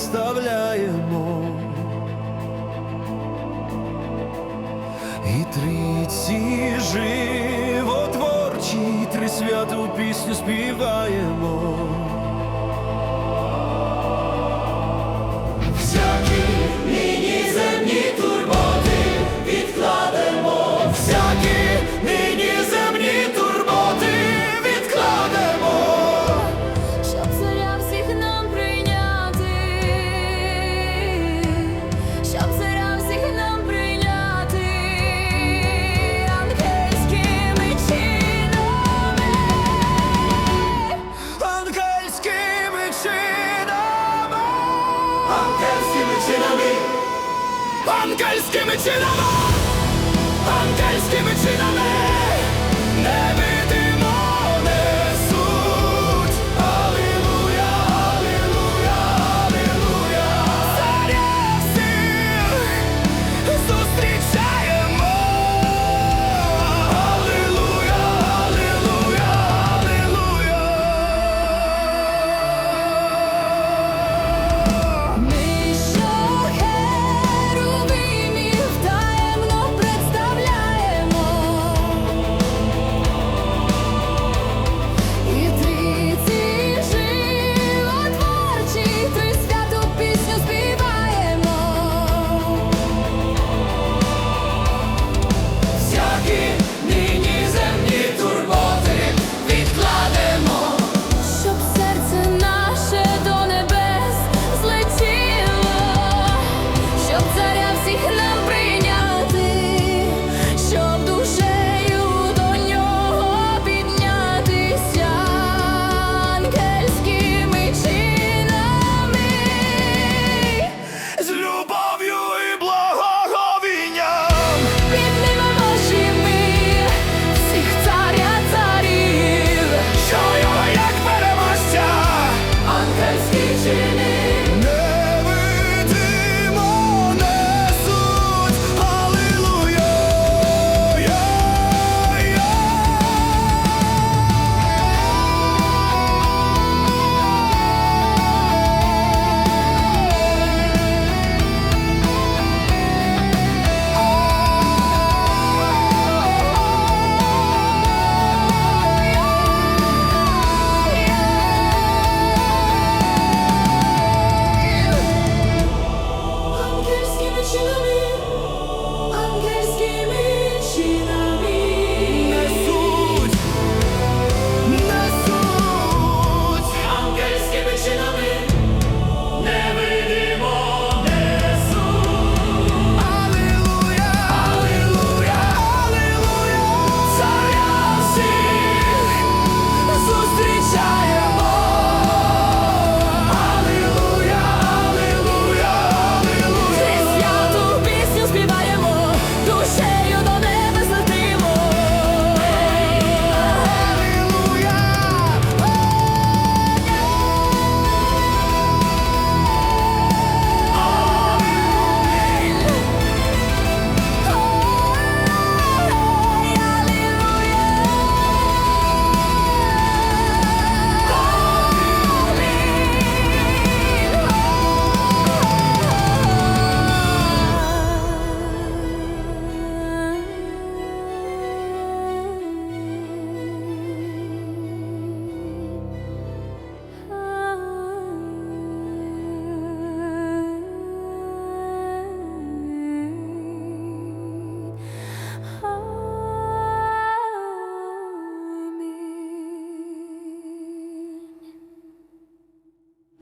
відставляємо і трійці животворчі, три святу пісню співаємо. Ангельськими чинами! Ангельськими чинами!